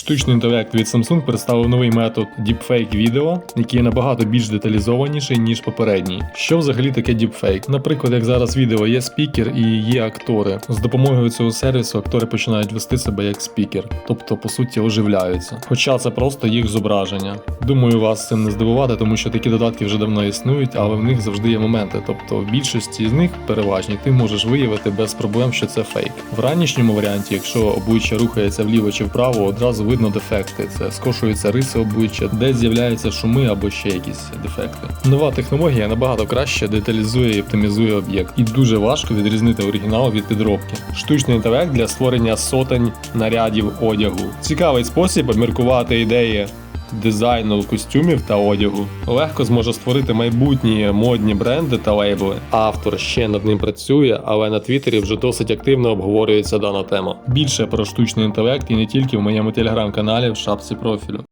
Штучний інтелект від Samsung представив новий метод Deepfake відео, який є набагато більш деталізованіший, ніж попередній. Що взагалі таке Deepfake? Наприклад, як зараз відео є спікер і є актори. З допомогою цього сервісу актори починають вести себе як спікер, тобто по суті оживляються. Хоча це просто їх зображення. Думаю, вас цим не здивувати, тому що такі додатки вже давно існують, але в них завжди є моменти. Тобто в більшості з них переважні ти можеш виявити без проблем, що це фейк. В ранішньому варіанті, якщо обличчя рухається вліво чи вправо, одразу видно дефекти. Це скошуються риси обличчя, десь з'являються шуми або ще якісь дефекти. Нова технологія набагато краще деталізує і оптимізує об'єкт, і дуже важко відрізнити оригінал від підробки. Штучний інтелект для створення сотень нарядів одягу. Цікавий спосіб обміркувати ідеї. Дизайну костюмів та одягу легко зможе створити майбутні модні бренди та лейбли. Автор ще над ним працює, але на Твіттері вже досить активно обговорюється дана тема. Більше про штучний інтелект і не тільки в моєму телеграм-каналі в шапці профілю.